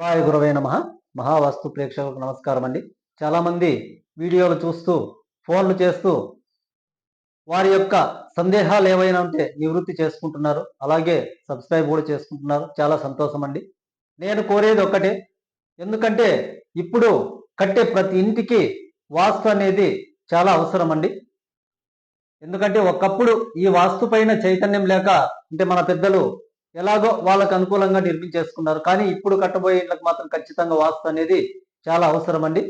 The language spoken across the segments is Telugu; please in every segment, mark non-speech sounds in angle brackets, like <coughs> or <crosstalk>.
వాయు గురవే నమ. మహావాస్తు ప్రేక్షకులకు నమస్కారం అండి. చాలామంది వీడియోలు చూస్తూ ఫోన్లు చేస్తూ వారి యొక్క సందేహాలు ఏవైనా ఉంటే నివృత్తి చేసుకుంటున్నారు. అలాగే సబ్స్క్రైబ్ కూడా చేసుకుంటున్నారు. చాలా సంతోషం అండి. నేను కోరేది ఒక్కటే ఎందుకంటే ఇప్పుడు కట్టే ప్రతి ఇంటికి వాస్తు అనేది చాలా అవసరం అండి. ఎందుకంటే ఒకప్పుడు ఈ వాస్తు పైన చైతన్యం లేక అంటే మన పెద్దలు ఎలాగో వాళ్ళకు అనుకూలంగా నిర్మించేసుకున్నారు. కానీ ఇప్పుడు కట్టబోయే ఇళ్ళకి మాత్రం ఖచ్చితంగా వాస్తు అనేది చాలా అవసరం అండి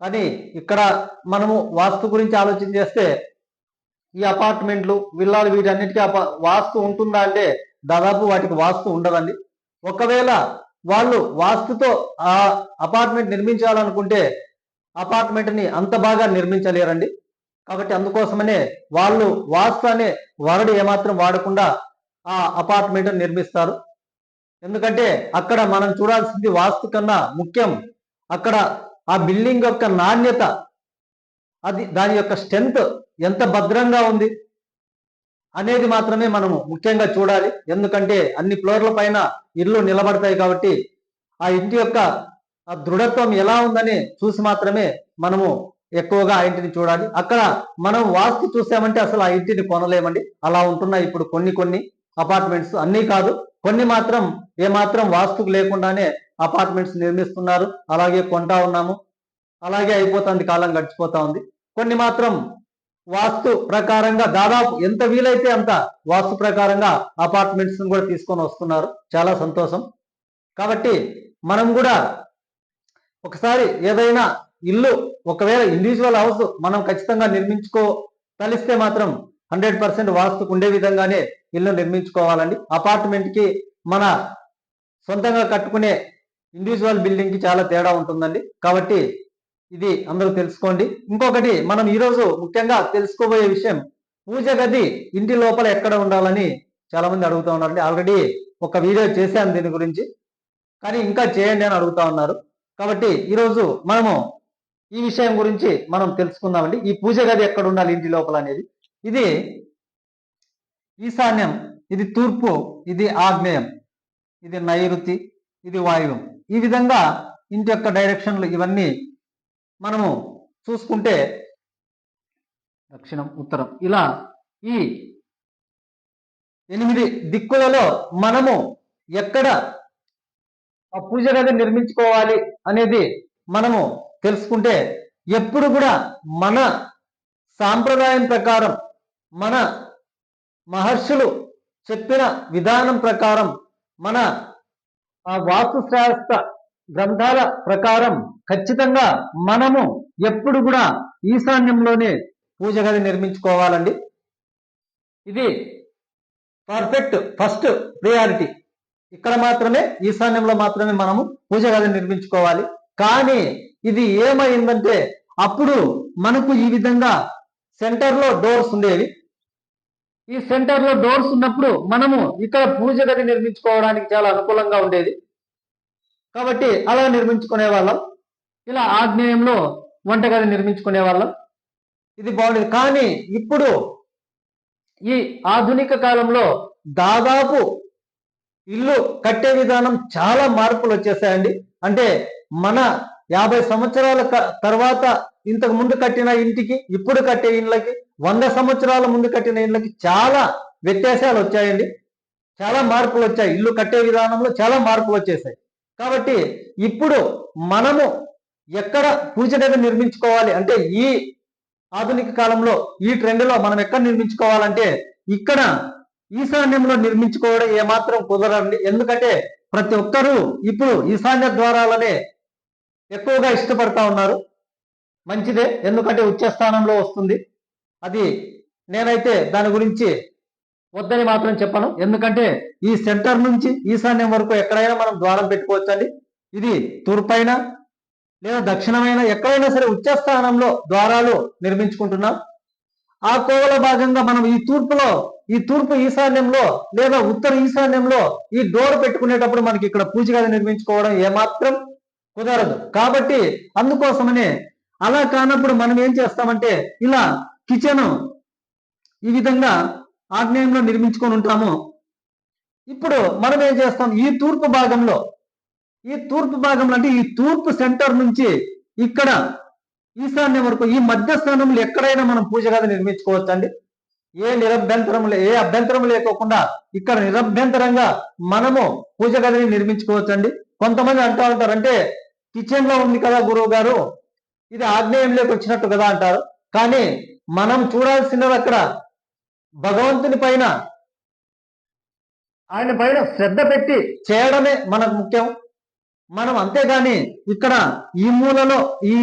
కానీ ఇక్కడ మనము వాస్తు గురించి ఆలోచన చేస్తే ఈ అపార్ట్మెంట్లు విల్లాలు వీటన్నిటికీ అప- వాస్తు ఉంటుందా అంటే దాదాపు వాటికి వాస్తు ఉండదండి. ఒకవేళ వాళ్ళు వాస్తుతో ఆ అపార్ట్మెంట్ నిర్మించాలనుకుంటే అపార్ట్మెంట్ని అంత బాగా నిర్మించలేరండి. కాబట్టి అందుకోసమనే వాళ్ళు వాస్తు అనే వరడు ఏమాత్రం వాడకుండా ఆ అపార్ట్మెంట్ నిర్మిస్తారు. ఎందుకంటే అక్కడ మనం చూడాల్సింది వాస్తు కన్నా ముఖ్యం. అక్కడ ఆ బిల్డింగ్ యొక్క నాణ్యత అది దాని యొక్క స్ట్రెంత్ ఎంత భద్రంగా ఉంది అనేది మాత్రమే మనము ముఖ్యంగా చూడాలి. ఎందుకంటే అన్ని ఫ్లోర్ల పైన ఇల్లు నిలబడతాయి కాబట్టి ఆ ఇంటి యొక్క ఆ దృఢత్వం ఎలా ఉందని చూసి మాత్రమే మనము ఎక్కువగా ఆ ఇంటిని చూడాలి. అక్కడ మనం వాస్తు చూసామంటే అసలు ఆ ఇంటిని కొనలేమండి. అలా ఉంటున్నాయి ఇప్పుడు కొన్ని కొన్ని. అపార్ట్మెంట్స్ అన్నీ కాదు కొన్ని మాత్రం ఏమాత్రం వాస్తుకు లేకుండానే అపార్ట్మెంట్స్ నిర్మిస్తున్నారు. అలాగే కొంటా ఉన్నాము. అలాగే అయిపోతుంది కాలం గడిచిపోతా ఉంది. కొన్ని మాత్రం వాస్తు ప్రకారంగా దాదాపు ఎంత వీలైతే అంత వాస్తు ప్రకారంగా అపార్ట్మెంట్స్ కూడా తీసుకొని వస్తున్నారు. చాలా సంతోషం. కాబట్టి మనం కూడా ఒకసారి ఏదైనా ఇల్లు ఒకవేళ ఇండివిజువల్ హౌస్ మనం ఖచ్చితంగా నిర్మించుకో తలిస్తే మాత్రం హండ్రెడ్ పర్సెంట్ వాస్తుకు ఉండే విధంగానే ఇల్లు నిర్మించుకోవాలండి. అపార్ట్మెంట్కి మన సొంతంగా కట్టుకునే ఇండివిజువల్ బిల్డింగ్కి చాలా తేడా ఉంటుందండి. కాబట్టి ఇది అందరూ తెలుసుకోండి. ఇంకొకటి మనం ఈరోజు ముఖ్యంగా తెలుసుకోబోయే విషయం పూజ గది ఇంటి లోపల ఎక్కడ ఉండాలని చాలా మంది ఉన్నారండి. ఆల్రెడీ ఒక వీడియో చేశాను దీని గురించి. కానీ ఇంకా చేయండి అని అడుగుతా ఉన్నారు. కాబట్టి ఈరోజు మనము ఈ విషయం గురించి మనం తెలుసుకుందామండి. ఈ పూజ గది ఎక్కడ ఉండాలి ఇంటి లోపల అనేది? ఇది ఈశాన్యం ఇది తూర్పు ఇది ఆగ్నేయం ఇది నైరుతి ఇది వాయువం. ఈ విధంగా ఇంటి యొక్క డైరెక్షన్లు ఇవన్నీ మనము చూసుకుంటే దక్షిణం ఉత్తరం ఇలా ఈ ఎనిమిది దిక్కులలో మనము ఎక్కడ ఆ పూజ గది నిర్మించుకోవాలి అనేది మనము తెలుసుకుంటే ఎప్పుడు కూడా మన సాంప్రదాయం ప్రకారం మన మహర్షులు చెప్పిన విధానం ప్రకారం మన వాస్తుశాస్త్ర గ్రంథాల ప్రకారం ఖచ్చితంగా మనము ఎప్పుడు కూడా ఈశాన్యంలోనే పూజ గది నిర్మించుకోవాలండి. ఇది పర్ఫెక్ట్ ఫస్ట్ ప్రియారిటీ. ఇక్కడ మాత్రమే ఈశాన్యంలో మాత్రమే మనము పూజ గది నిర్మించుకోవాలి. కానీ ఇది ఏమైందంటే అప్పుడు మనకు ఈ విధంగా సెంటర్లో డోర్స్ ఉండేవి. ఈ సెంటర్లో డోర్స్ ఉన్నప్పుడు మనము ఇక్కడ పూజ గది నిర్మించుకోవడానికి చాలా అనుకూలంగా ఉండేది. కాబట్టి అలా నిర్మించుకునే వాళ్ళం. ఇలా ఆగ్నేయంలో వంటగది నిర్మించుకునే వాళ్ళం. ఇది బాగుండేది. కానీ ఇప్పుడు ఈ ఆధునిక కాలంలో దాదాపు ఇల్లు కట్టే విధానం చాలా మార్పులు వచ్చేసాయండి. అంటే మన యాభై సంవత్సరాల తర్వాత ఇంతకు ముందు కట్టిన ఇంటికి ఇప్పుడు కట్టే ఇళ్ళకి వంద సంవత్సరాల ముందు కట్టిన ఇళ్ళకి చాలా వ్యత్యాసాలు వచ్చాయండి. చాలా మార్పులు వచ్చాయి. ఇల్లు కట్టే విధానంలో చాలా మార్పులు వచ్చేసాయి. కాబట్టి ఇప్పుడు మనము ఎక్కడ పూజ గది నిర్మించుకోవాలి అంటే ఈ ఆధునిక కాలంలో ఈ ట్రెండ్లో మనం ఎక్కడ నిర్మించుకోవాలంటే ఇక్కడ ఈశాన్యంలో నిర్మించుకోవడం ఏమాత్రం కుదరండి ఎందుకంటే ప్రతి ఒక్కరూ ఇప్పుడు ఈశాన్య ద్వారాలనే ఎక్కువగా ఇష్టపడతా ఉన్నారు. మంచిదే. ఎందుకంటే ఉచ్చ స్థానంలో వస్తుంది. అది నేనైతే దాని గురించి వద్దని మాత్రం చెప్పను. ఎందుకంటే ఈ సెంటర్ నుంచి ఈశాన్యం వరకు ఎక్కడైనా మనం ద్వారం పెట్టుకోవచ్చండి. ఇది తూర్పైన లేదా దక్షిణమైన ఎక్కడైనా సరే ఉచ్చ స్థానంలో ద్వారాలు నిర్మించుకుంటున్నాం. ఆ కోవల భాగంగా మనం ఈ తూర్పులో ఈ తూర్పు ఈశాన్యంలో లేదా ఉత్తర ఈశాన్యంలో ఈ డోర్ పెట్టుకునేటప్పుడు మనకి ఇక్కడ పూజ గది నిర్మించుకోవడం ఏమాత్రం కుదరదు. కాబట్టి అందుకోసమని అలా కానప్పుడు మనం ఏం చేస్తామంటే ఇలా కిచెన్ ఈ విధంగా ఆగ్నేయంలో నిర్మించుకొని ఉంటాము. ఇప్పుడు మనం ఏం చేస్తాం? ఈ తూర్పు భాగంలో ఈ తూర్పు భాగంలో అంటే ఈ తూర్పు సెంటర్ నుంచి ఇక్కడ ఈశాన్యం వరకు ఈ మధ్య స్థానంలో ఎక్కడైనా మనం పూజ గది నిర్మించుకోవచ్చు అండి ఏ నిరభ్యంతరం ఏ అభ్యంతరం లేకోకుండా ఇక్కడ నిరభ్యంతరంగా మనము పూజ గదిని నిర్మించుకోవచ్చు అండి కొంతమంది అంటూ ఉంటారు అంటే కిచెన్లో ఉంది కదా గురువు గారు ఇది ఆగ్నేయంలోకి వచ్చినట్టు కదా అంటారు. కానీ మనం చూడాల్సినది అక్కడ. భగవంతుని పైన ఆయన పైన శ్రద్ధ పెట్టి చేయడమే మనకు ముఖ్యం. మనం అంతేగాని ఇక్కడ ఈ మూలలో ఈ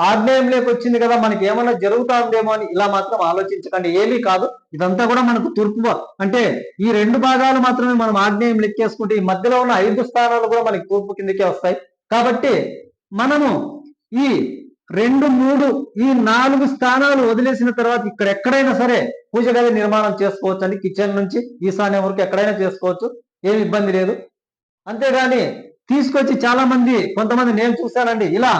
ఆగ్నేయంలోకి వచ్చింది కదా మనకి ఏమన్నా జరుగుతుందేమో అని ఇలా మాత్రం ఆలోచించకండి. ఏమీ కాదు. ఇదంతా కూడా మనకు తూర్పు అంటే ఈ రెండు భాగాలు మాత్రమే మనం ఆగ్నేయం లెక్కేసుకుంటే ఈ మధ్యలో ఉన్న ఐదు స్థానాలు కూడా మనకి తూర్పు కిందకే వస్తాయి. కాబట్టి మనము ఈ రెండు మూడు ఈ నాలుగు స్థానాలు వదిలేసిన తర్వాత ఇక్కడ ఎక్కడైనా సరే పూజ గది నిర్మాణం చేసుకోవచ్చు అండి కిచెన్ నుంచి ఈశాన్యం వరకు ఎక్కడైనా చేసుకోవచ్చు. ఏమి ఇబ్బంది లేదు. అంతేగాని తీసుకొచ్చి చాలా మంది కొంతమంది నేను చూశానండి ఇలా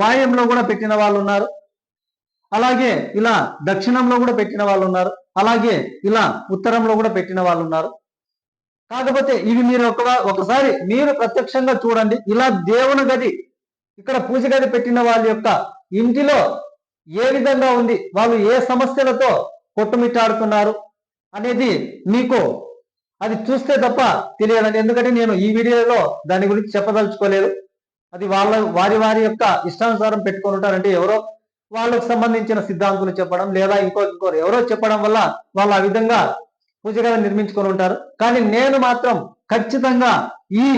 వాయంలో కూడా పెట్టిన వాళ్ళు ఉన్నారు. అలాగే ఇలా దక్షిణంలో కూడా పెట్టిన వాళ్ళు ఉన్నారు. అలాగే ఇలా ఉత్తరంలో కూడా పెట్టిన వాళ్ళు ఉన్నారు. కాకపోతే ఇవి మీరు ఒక ఒకసారి మీరు ప్రత్యక్షంగా చూడండి. ఇలా దేవుని గది ఇక్కడ పూజ గది పెట్టిన వాళ్ళ యొక్క ఇంటిలో ఏ విధంగా ఉంది వాళ్ళు ఏ సమస్యలతో కొట్టుమిట్టాడుతున్నారు అనేది మీకు అది చూస్తే తప్ప తెలియదండి. ఎందుకంటే నేను ఈ వీడియోలో దాని గురించి చెప్పదలుచుకోలేదు. అది వాళ్ళ వారి వారి యొక్క ఇష్టానుసారం పెట్టుకొని ఉంటారంటే ఎవరో వాళ్ళకు సంబంధించిన సిద్ధాంతులు చెప్పడం లేదా ఇంకో ఇంకోరు ఎవరో చెప్పడం వల్ల వాళ్ళు ఆ విధంగా పూజగా నిర్మించుకొని ఉంటారు. కానీ నేను మాత్రం ఖచ్చితంగా ఈ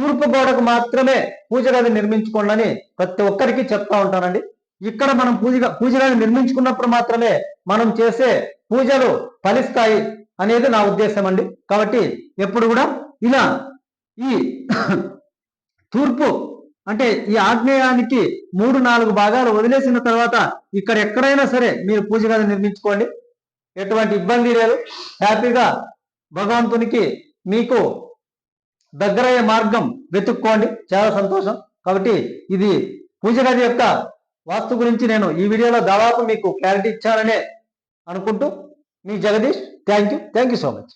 తూర్పు గోడకు మాత్రమే పూజ గది నిర్మించుకోండి ప్రతి ఒక్కరికి చెప్తా ఉంటానండి. ఇక్కడ మనం పూజ పూజ గది నిర్మించుకున్నప్పుడు మాత్రమే మనం చేసే పూజలు ఫలిస్తాయి అనేది నా ఉద్దేశం అండి. కాబట్టి ఎప్పుడు కూడా ఇలా ఈ <coughs> తూర్పు అంటే ఈ ఆగ్నేయానికి మూడు నాలుగు భాగాలు వదిలేసిన తర్వాత ఇక్కడ ఎక్కడైనా సరే మీరు పూజ గది నిర్మించుకోండి. ఎటువంటి ఇబ్బంది లేదు. హ్యాపీగా భగవంతునికి మీకు దగ్గరయ్యే మార్గం వెతుక్కోండి. చాలా సంతోషం. కాబట్టి ఇది పూజ గది యొక్క వాస్తు గురించి నేను ఈ వీడియోలో దాదాపు మీకు క్లారిటీ ఇచ్చాననే అనుకుంటూ మీ Jagadish thank you thank you so much